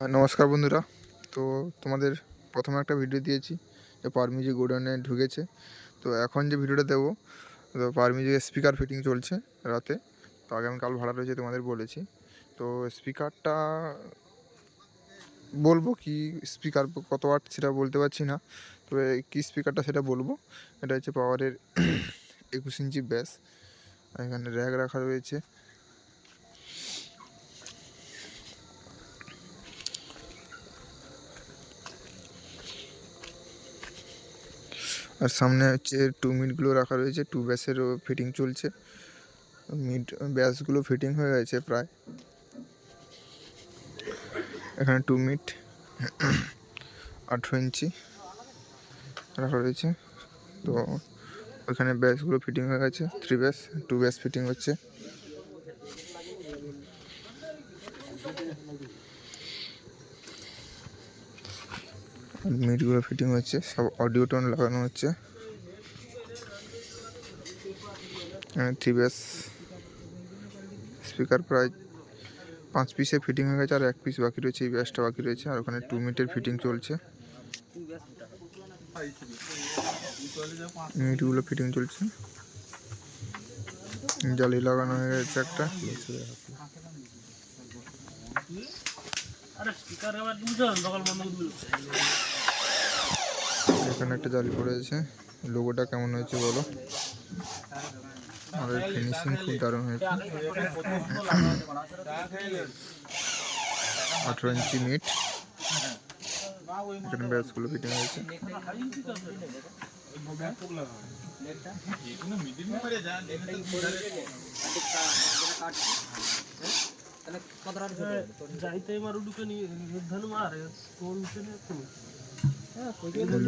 নমস্কার বন্ধুরা। তো তোমাদের প্রথমে একটা ভিডিও দিয়েছি যে পারমিজি গোডাউনে ঢুকেছে। তো এখন যে ভিডিওটা দেবো, তো পারমিজি স্পিকার ফিটিং চলছে রাতে, তো আগামীকাল ভাড়া রয়েছে তোমাদের বলেছি। তো স্পিকারটা বলব কি স্পিকার কত ওয়াট সেটা বলতে পারছি না, তবে কী স্পিকারটা সেটা বলব। এটা হচ্ছে পাওয়ারের একুশ ইঞ্চি ব্যাস এখানে র্যাক রাখা রয়েছে। আর সামনে হচ্ছে টু মিটগুলো রাখা রয়েছে টু ব্যাসেরও ফিটিং চলছে। মিট ব্যাসগুলো ফিটিং হয়ে গেছে প্রায়। এখানে টু মিট আঠেরো ইঞ্চি রাখা রয়েছে। তো ওইখানে ব্যাসগুলো ফিটিং হয়ে গেছে থ্রি ব্যাস টু ব্যাস ফিটিং হচ্ছে। মিটগুলো ফিটিং হচ্ছে, সব অডিও টোন লাগানো হচ্ছে। থ্রি ব্যাস স্পিকার প্রায় পাঁচ পিসে ফিটিং হয়ে গেছে, আর এক পিস বাকি রয়েছে, এই ব্যাসটা বাকি রয়েছে, আর ওখানে টু মিটের ফিটিং চলছে। মিটগুলো ফিটিং চলছে। জালি লাগানো হয়ে গেছে একটা। এখানে একটা জালি পড়েছে লোগোটা কেমন হয়েছে বলো? আর ফিনিশিং খুব দারুণ হয়েছে। আঠেরো ইঞ্চি মিট এখানে ব্যাসগুলো ফিটিং হয়েছে। যাইতে মারু ঢুকে নির্ধান মারে কোন ছেলে কোন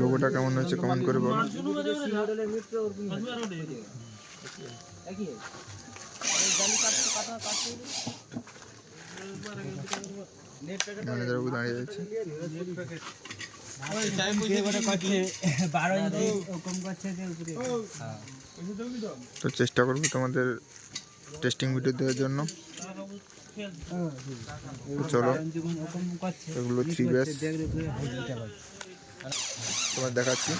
লোগোটা কেমন হয়েছে? কমেন্ট করে বলো। ম্যানেজার বাবু দাঁড়িয়ে আছে তো চেষ্টা করব তোমাদের টেস্টিং ভিডিও দেওয়ার জন্য। চলো, এগুলো থ্রি ব্যাস তোমার দেখাচ্ছি।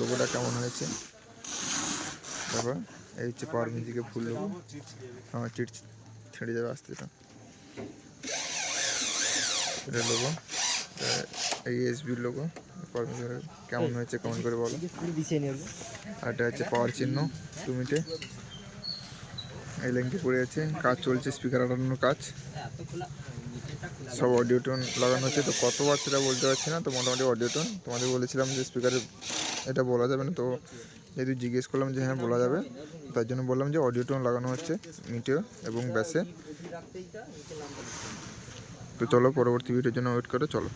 লোগোটা কেমন হয়েছে? তারপর, এই হচ্ছে পাওয়ার মিউজিকে ফুল লোগো আমার চিট ছেড়ে যাবে আসতে এটা। লোগো এই এসবির লোগো কেমন হয়েছে কমেন্ট করে বলো। আর এটা হচ্ছে পাওয়ার চিহ্ন। টু মিনিটে এই লাইনটি পড়ে আছে। কাজ চলছে স্পিকার আটানোর কাজ। সব অডিও টোন লাগানো হচ্ছে। তো কতবার সেটা বলতে পারছি না, তো মোটামুটি অডিও টোন তোমাদের বলেছিলাম যে স্পিকারে এটা বলা যাবে না, তো যেহেতু জিজ্ঞেস করলাম যে হ্যাঁ বলা যাবে। তার জন্য বললাম যে অডিও টোন লাগানো হচ্ছে মিটেও এবং ব্যাসে। তো চলো, পরবর্তী ভিডিওর জন্য ওয়েট করে, চলো।